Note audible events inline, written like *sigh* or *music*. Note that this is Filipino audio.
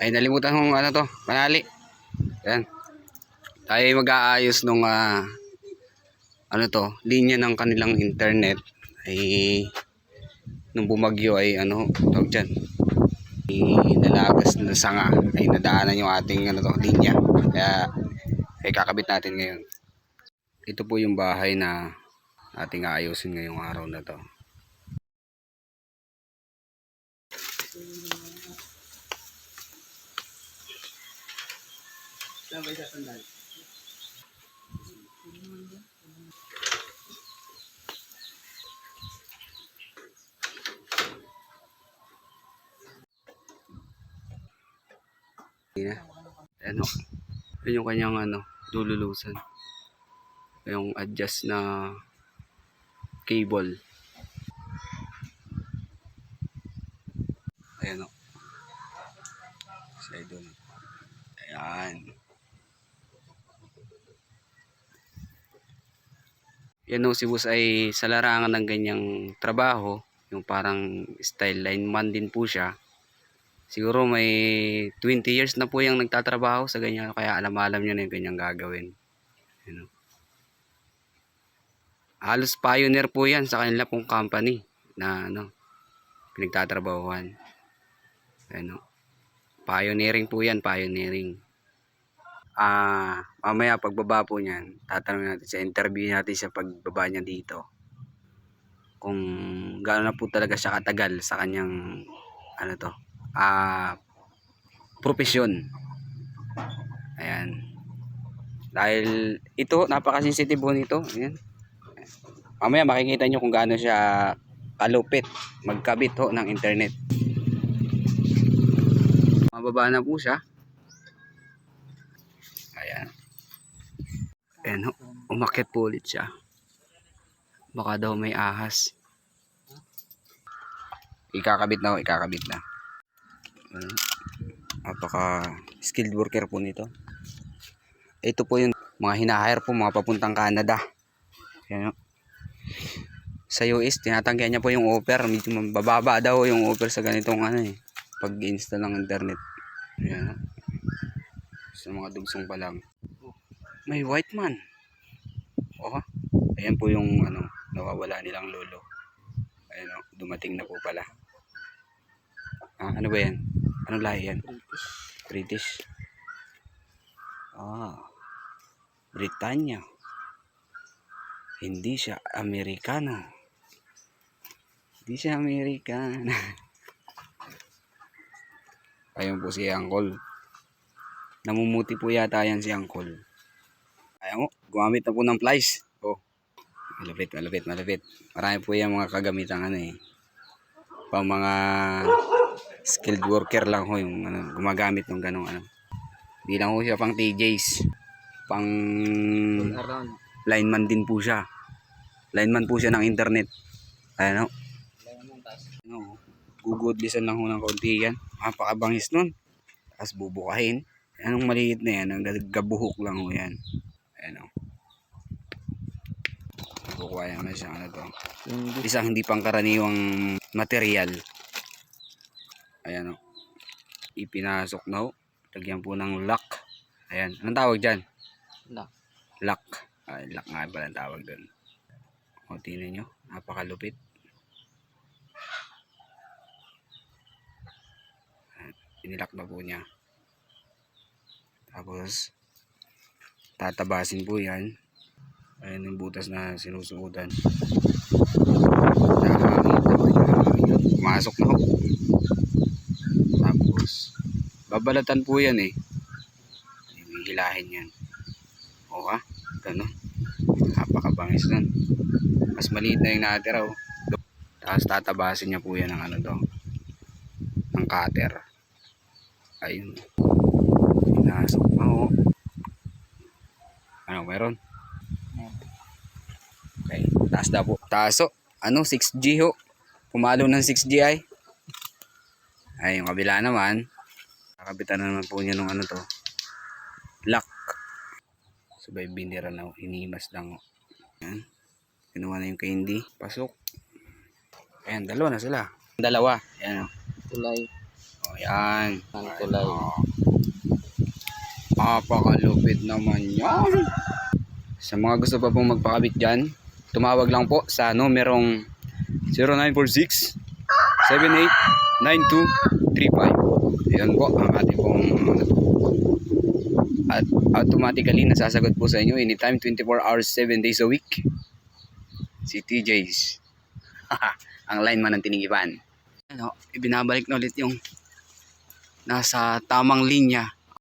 Ay, nalimutan kong ano to, panali. Yan. Tayo ay mag-aayos nung ah, ano to, linya ng kanilang internet ay nung bumagyo ay ano, tawag dyan, nalagas na sanga ay nadaanan yung ating ano to, linya. Kaya ay kakabit natin ngayon. Ito po yung bahay na ating aayusin ngayong araw na to. Yan. Ano, yun yung kanyang ano, lululusan. Yung adjust na cable. Ayan o. Sa idol. Ayan. Yan si boss ay sa larangan ng ganyang trabaho, yung parang style lineman din po siya. Siguro may 20 years na po yung nagtatrabaho sa ganyan, kaya alam-alam niya na yung ganyang gagawin. Yan o. Halos pioneer po yan sa kanila pong company na ano, pinagtatrabahuhan. Ano, pioneering po yan, pioneering. Ah, mamaya pagbaba po niyan, tatanungin natin sa interview natin sa pagbaba niya dito. Kung gaano na po talaga siya katagal sa kanyang ano to, ah profesyon. Ayan. Dahil ito, napaka-sensitive po nito. Ayan. Mamaya makikita nyo kung gaano siya kalupit magkabit ho ng internet. Mababa na po siya. Ayan. Ayan. Umakit po ulit siya. Baka daw may ahas. Ikakabit na ikakabit na. Ayan. Napaka skilled worker po nito. Ito po yung mga hinahire po mga papuntang Canada. Ayan sa US, tinatanggihan niya po yung offer. Medyo mababa daw yung offer sa ganitong ano eh. Pag-install ng internet. Ayan. Sa mga dugsong pa lang. May white man. Oh, ayan po yung ano, nawawala nilang lolo. Ayan o, dumating na po pala. Ah, ano ba yan? Anong lahi yan? British. Ah, Britanya. Hindi siya Amerikano. Hindi siya Amerikano. *laughs* Ayun po si Uncle. Namumuti po yata yan si Uncle. Ayun mo, gumamit na po ng plies. Oh, malapit, malapit, malapit. Marami po yan mga kagamitan ano eh. Pang mga skilled worker lang ho yung ano, gumagamit ng ganong ano. Hindi lang ho siya pang TJs. Pang lineman din po siya. Lineman po siya ng internet. Ayan o. No, gugudlisan lang ho ng kaunti yan. Napakabangis nun. Tapos bubukahin. Anong maliit na yan? Ang gabuhok lang ho yan. Ayan o. Bukuha yan na siya. Ano to? Hindi. Isang hindi pangkaraniwang material. Ayan o. Ipinasok na ho. Lagyan po ng lock. Ayan. Anong tawag dyan? Na. Lock. Ay, lock nga pala ang tawag doon. O, tingnan nyo. Napakalupit. Inilock na po niya. Tapos, tatabasin po yan. Ayan yung butas na sinusuotan. Pumasok na ho. Tapos, babalatan po yan eh. Hihilahin yan. O ha? Gano'n. Napakabangis nun. Mas maliit na yung natira oh. Tapos tatabasin niya po yan ng ano to. Ng cutter. Ayun. Pinasok na oh. Ano, meron? Okay. Taas na po. Taas oh. Ano, 6G ho. Pumalo ng 6G ay. Ay, yung kabila naman. Nakabitan na naman po niya ng ano to. Lock. Sabay binira na, hinimas lang. oh. Ayan. Kinuha na yung candy. Pasok. Ayan, dalawa na sila. Dalawa. Ayan. oh. Tulay. O, yan. Ang kulay. Oh. Napakalupit naman yan. Sa mga gusto pa pong magpakabit dyan, tumawag lang po sa numerong 0946 789235. Ayan po ang ating pong at automatically nasasagot po sa inyo anytime 24 hours 7 days a week. Si TJ's. *laughs* ang line man ng tinigiban. Ano, ibinabalik na ulit yung nasa tamang linya